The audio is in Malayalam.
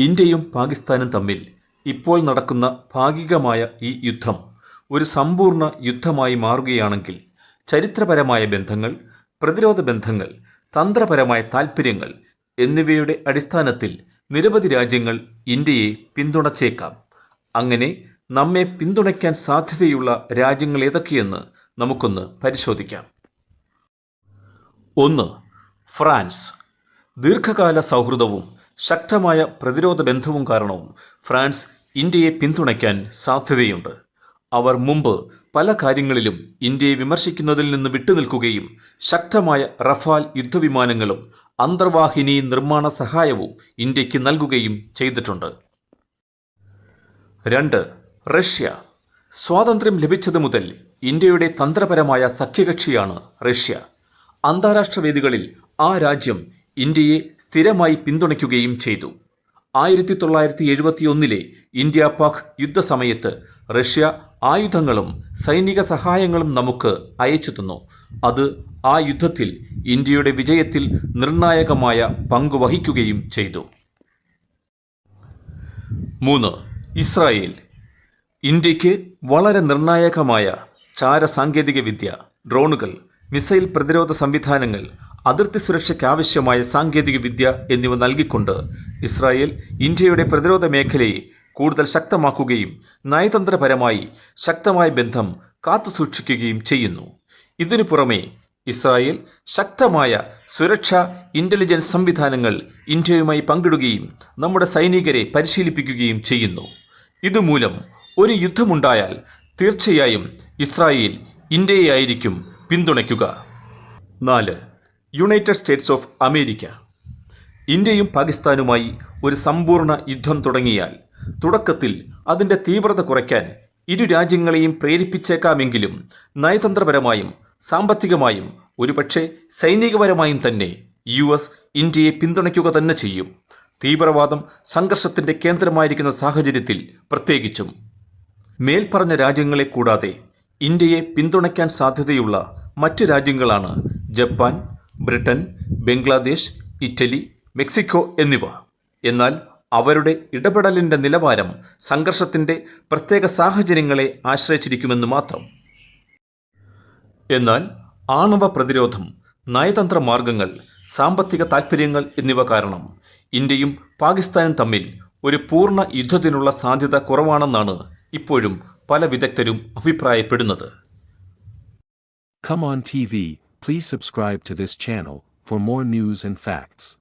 ഇന്ത്യയും പാകിസ്ഥാനും തമ്മിൽ ഇപ്പോൾ നടക്കുന്ന ഭാഗികമായ ഈ യുദ്ധം ഒരു സമ്പൂർണ യുദ്ധമായി മാറുകയാണെങ്കിൽ ചരിത്രപരമായ ബന്ധങ്ങൾ പ്രതിരോധ ബന്ധങ്ങൾ തന്ത്രപരമായ താൽപ്പര്യങ്ങൾ എന്നിവയുടെ അടിസ്ഥാനത്തിൽ നിരവധി രാജ്യങ്ങൾ ഇന്ത്യയെ പിന്തുണച്ചേക്കാം. അങ്ങനെ നമ്മെ പിന്തുണയ്ക്കാൻ സാധ്യതയുള്ള രാജ്യങ്ങൾ ഏതൊക്കെയെന്ന് നമുക്കൊന്ന് പരിശോധിക്കാം. ഒന്ന് ഫ്രാൻസ്. ദീർഘകാല സൗഹൃദവും ശക്തമായ പ്രതിരോധ ബന്ധവും കാരണവും ഫ്രാൻസ് ഇന്ത്യയെ പിന്തുണയ്ക്കാൻ സാധ്യതയുണ്ട്. അവർ മുമ്പ് പല കാര്യങ്ങളിലും ഇന്ത്യയെ വിമർശിക്കുന്നതിൽ നിന്ന് വിട്ടുനിൽക്കുകയും ശക്തമായ റഫാൽ യുദ്ധവിമാനങ്ങളും അന്തർവാഹിനി നിർമ്മാണ സഹായവും ഇന്ത്യയ്ക്ക് നൽകുകയും ചെയ്തിട്ടുണ്ട്. രണ്ട് റഷ്യ. സ്വാതന്ത്ര്യം ലഭിച്ചത് മുതൽ ഇന്ത്യയുടെ തന്ത്രപരമായ സഖ്യകക്ഷിയാണ് റഷ്യ. അന്താരാഷ്ട്ര വേദികളിൽ ആ രാജ്യം ഇന്ത്യയെ സ്ഥിരമായി പിന്തുണയ്ക്കുകയും ചെയ്തു. ആയിരത്തി തൊള്ളായിരത്തി എഴുപത്തി ഒന്നിലെ ഇന്ത്യ പാക് യുദ്ധസമയത്ത് റഷ്യ ആയുധങ്ങളും സൈനിക സഹായങ്ങളും നമുക്ക് അയച്ചു തന്നു. അത് ആ യുദ്ധത്തിൽ ഇന്ത്യയുടെ വിജയത്തിൽ നിർണായകമായ പങ്ക് വഹിക്കുകയും ചെയ്തു. മൂന്ന്. ഇസ്രായേൽ. ഇന്ത്യയ്ക്ക് വളരെ നിർണായകമായ ചാര സാങ്കേതികവിദ്യ ഡ്രോണുകൾ മിസൈൽ പ്രതിരോധ സംവിധാനങ്ങൾ അതിർത്തി സുരക്ഷയ്ക്കാവശ്യമായ സാങ്കേതിക വിദ്യ എന്നിവ നൽകിക്കൊണ്ട് ഇസ്രായേൽ ഇന്ത്യയുടെ പ്രതിരോധ മേഖലയെ കൂടുതൽ ശക്തമാക്കുകയും നയതന്ത്രപരമായി ശക്തമായ ബന്ധം കാത്തുസൂക്ഷിക്കുകയും ചെയ്യുന്നു. ഇതിനു പുറമെ ഇസ്രായേൽ ശക്തമായ സുരക്ഷ ഇന്റലിജൻസ് സംവിധാനങ്ങൾ ഇന്ത്യയുമായി പങ്കിടുകയും നമ്മുടെ സൈനികരെ പരിശീലിപ്പിക്കുകയും ചെയ്യുന്നു. ഇതുമൂലം ഒരു യുദ്ധമുണ്ടായാൽ തീർച്ചയായും ഇസ്രായേൽ ഇന്ത്യയെ ആയിരിക്കും പിന്തുണയ്ക്കുക. നാല് യുണൈറ്റഡ് സ്റ്റേറ്റ്സ് ഓഫ് അമേരിക്ക ഇന്ത്യയും പാകിസ്ഥാനുമായി ഒരു സമ്പൂർണ യുദ്ധം തുടങ്ങിയാൽ തുടക്കത്തിൽ അതിന്റെ തീവ്രത കുറയ്ക്കാൻ ഇരു രാജ്യങ്ങളെയും പ്രേരിപ്പിച്ചേക്കാമെങ്കിലും നയതന്ത്രപരമായും സാമ്പത്തികമായും ഒരുപക്ഷെ സൈനികപരമായും തന്നെ യു എസ് ഇന്ത്യയെ പിന്തുണയ്ക്കുക തന്നെ ചെയ്യും. തീവ്രവാദം സംഘർഷത്തിന്റെ കേന്ദ്രമായിരിക്കുന്ന സാഹചര്യത്തിൽ പ്രത്യേകിച്ചും. മേൽപ്പറഞ്ഞ രാജ്യങ്ങളെ കൂടാതെ ഇന്ത്യയെ പിന്തുണയ്ക്കാൻ സാധ്യതയുള്ള മറ്റ് രാജ്യങ്ങളാണ് Japan Britain Bangladesh Italy Mexico എന്നിവ. എന്നാൽ അവരുടെ ഇടപെടലിന്റെ നിലവാരം സംഘർഷത്തിന്റെ പ്രത്യേക സാഹചര്യങ്ങളെ ആശ്രയിച്ചിരിക്കുമെന്ന് മാത്രം. എന്നാൽ ആണവ പ്രതിരോധം നയതന്ത്ര മാർഗങ്ങൾ സാമ്പത്തിക താൽപ്പര്യങ്ങൾ എന്നിവ കാരണം ഇന്ത്യയും പാകിസ്ഥാനും തമ്മിൽ ഒരു പൂർണ യുദ്ധത്തിനുള്ള സാധ്യത കുറവാണെന്നാണ് ഇപ്പോഴും പല വിദഗ്ധരും അഭിപ്രായപ്പെടുന്നത്. Come on please subscribe to this channel for more news and facts.